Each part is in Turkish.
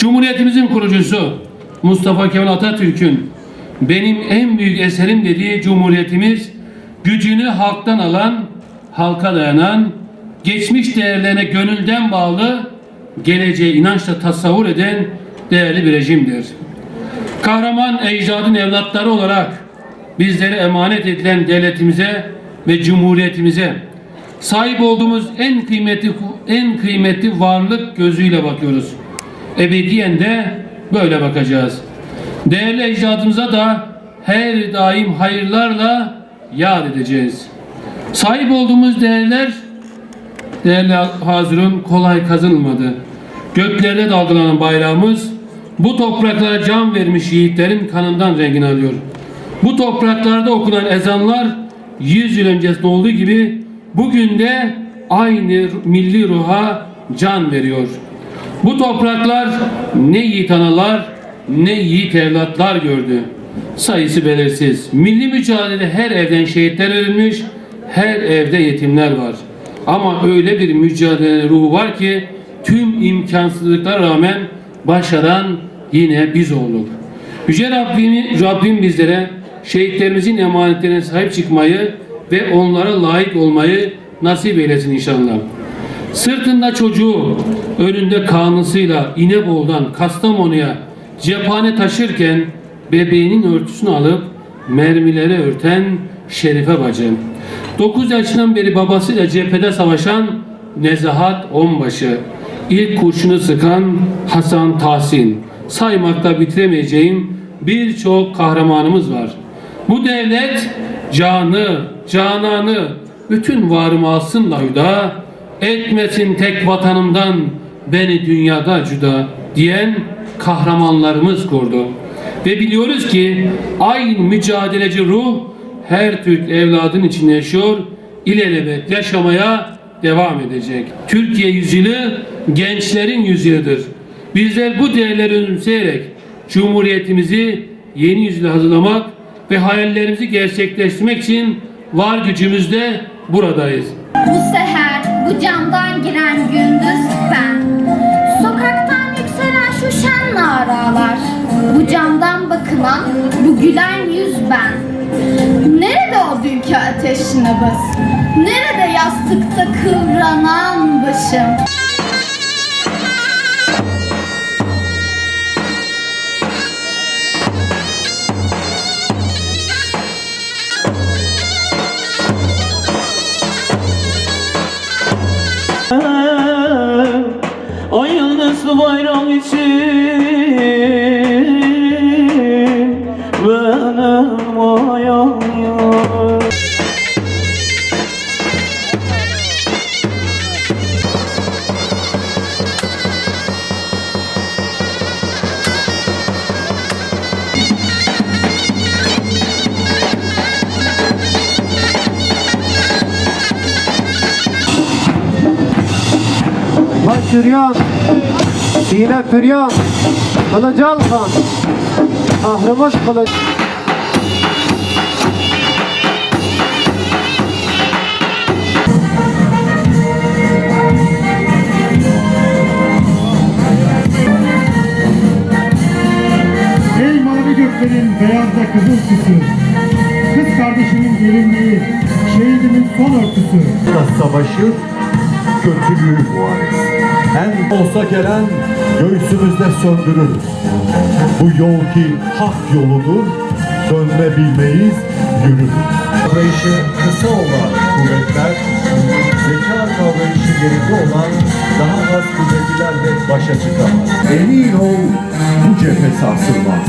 Cumhuriyetimizin kurucusu Mustafa Kemal Atatürk'ün benim en büyük eserim dediği Cumhuriyetimiz gücünü halktan alan, halka dayanan, geçmiş değerlerine gönülden bağlı, geleceğe inançla tasavvur eden değerli bir rejimdir. Kahraman ecdadın evlatları olarak bizlere emanet edilen devletimize ve cumhuriyetimize sahip olduğumuz en kıymetli en kıymetli varlık gözüyle bakıyoruz. Ebediyen de böyle bakacağız. Değerli ecdadımıza da her daim hayırlarla yad edeceğiz. Sahip olduğumuz değerler değerli hazırın kolay kazanılmadı. Göklerde dalgalanan bayrağımız bu topraklara can vermiş yiğitlerin kanından rengini alıyor. Bu topraklarda okunan ezanlar 100 yıl öncesinde olduğu gibi bugün de aynı milli ruha can veriyor. Bu topraklar ne yiğit analar ne yiğit evlatlar gördü. Sayısı belirsiz. Milli mücadele her evden şehitler ölmüş, her evde yetimler var. Ama öyle bir mücadele ruhu var ki tüm imkansızlıklara rağmen başaran yine biz olduk. Yüce Rabbim, Rabbim bizlere şehitlerimizin emanetlerine sahip çıkmayı ve onlara layık olmayı nasip eylesin inşallah. Sırtında çocuğu, önünde kanısıyla İnebolu'dan Kastamonu'ya cephane taşırken bebeğinin örtüsünü alıp mermilere örten Şerife bacı. 9 yaşından beri babasıyla cephede savaşan Nezahat Onbaşı. İlk kurşunu sıkan Hasan Tahsin. Saymakta bitiremeyeceğim birçok kahramanımız var. Bu devlet canı, cananı, bütün varımı alsın layda, etmesin tek vatanımdan beni dünyada cüda diyen kahramanlarımız kurdu. Ve biliyoruz ki aynı mücadeleci ruh her Türk evladın içinde yaşıyor, ilelebet yaşamaya devam edecek. Türkiye yüzyılı gençlerin yüzyılıdır. Bizler bu değerleri önümseyerek Cumhuriyetimizi yeni yüzyıla hazırlamak ve hayallerimizi gerçekleştirmek için var gücümüzle buradayız. Bu camdan giren gündüz ben. Sokaktan yükselen şu şen naralar. Bu camdan bakılan bu gülen yüz ben. Nerede o dünkü ateş nabız? Nerede yastıkta kıvranan başım Başıryan, Sine Firyan, Kılıcı Alkan, Kahrımız Kılıç. Ey mavi göklerin beyazda kızıl süsü Kız kardeşimin gelinliği Şehidimin son örtüsü savaşı, kötülüğü muharez. Olsa gelen göğsümüzde söndürürüz. Bu yol ki hak yoludur, dönme bilmeyiz, yürürüz. Kavrayışı kısa olan kuvvetler, zeka kavrayışı geride olan daha az kuvvetlilerle başa çıkamaz. Emin ol, bu cephe sarsılmaz.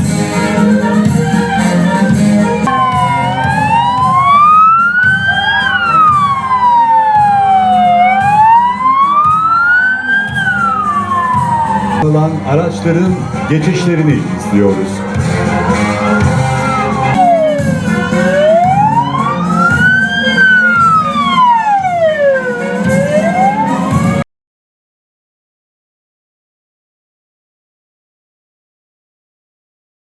Olan araçların geçişlerini izliyoruz.